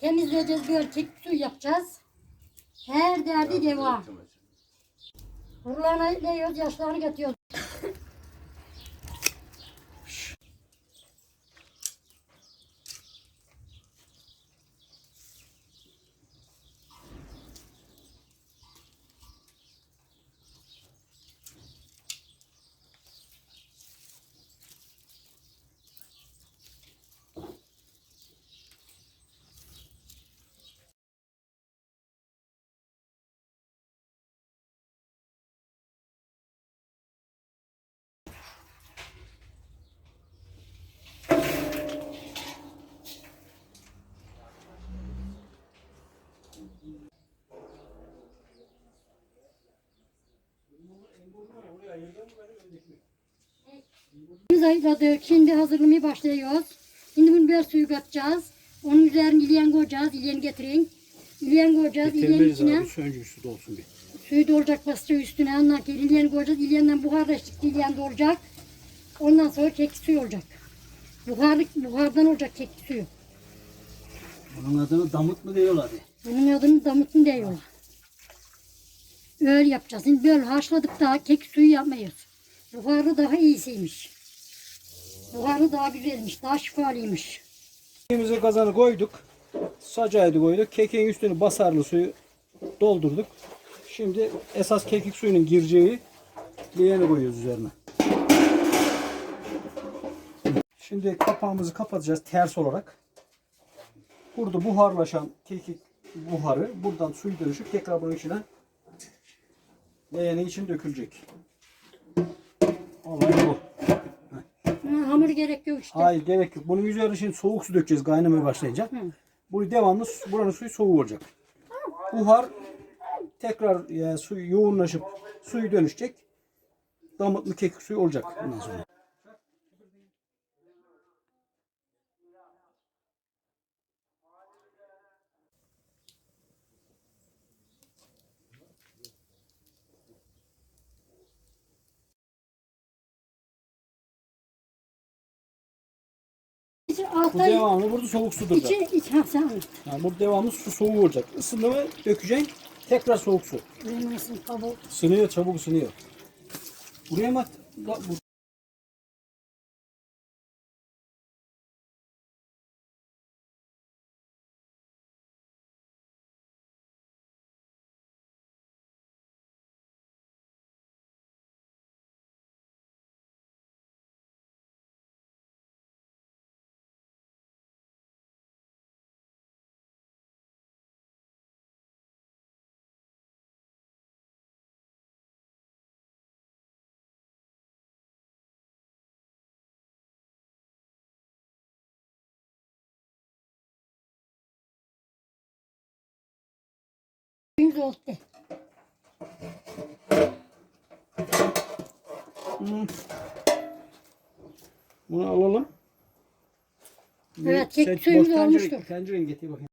Temizleyeceğiz böyle kek su yapacağız. Her derdi devam. Kurularına ne yiyoruz? Yaşlarını getiriyoruz. Ayıkladık. Şimdi hazırlamaya başlıyoruz. Şimdi bunu böyle suyu katacağız. Onun üzerine ilyen koyacağız. İlyeni getirin. İlyen koyacağız. Temeliz içine abi önce üstü dolsun bir. suyu dolacak basacak üstüne. Ondan sonra ilyeni koyacağız. İlyenden buharlaştık. İlyen dolacak. Ondan sonra kek suyu olacak. Buharlık, buhardan olacak kek suyu. Bunun adını damıt mı diyorlar? Bunun adını damıtın diyorlar. Öyle yapacağız. Şimdi böyle haşladık daha kek suyu yapmayız. Buharı daha iyisiymiş. Buharı daha güzelmiş. Daha şifalıymış. Kekimizi kazanı koyduk. Sacaydı koyduk. Kekin üstünü basarlı suyu doldurduk. Şimdi esas kekik suyunun gireceği leğeni koyuyoruz üzerine. Şimdi kapağımızı kapatacağız ters olarak. Burada buharlaşan kekik buharı buradan suyu dönüşüp tekrar bunun içine leğenin için dökülecek. Olay bu. Ha, hamur gerek yok işte. Hayır gerek yok. Bunun üzerine şimdi soğuk su dökeceğiz kaynamaya başlayınca. Bu devamlı su- buranın suyu soğuk olacak. Buhar tekrar e, suyu yoğunlaşıp suyu dönüşecek. Damıtlı kekik suyu olacak bundan sonra. Bu altta devamlı burada soğuk su duracak. içi, iç, ha sen anlat. Yani bu devamlı su soğuk olacak. Isındı mı dökeceksin. Tekrar soğuk su. Benim nasıl kabul. Isınıyor çabuk ısınıyor. Buraya mı? Da- bu- Yüz oldu. Bunu alalım. Evet, Sen kek suyumuz olmuştur. Tencereyi getir bakayım.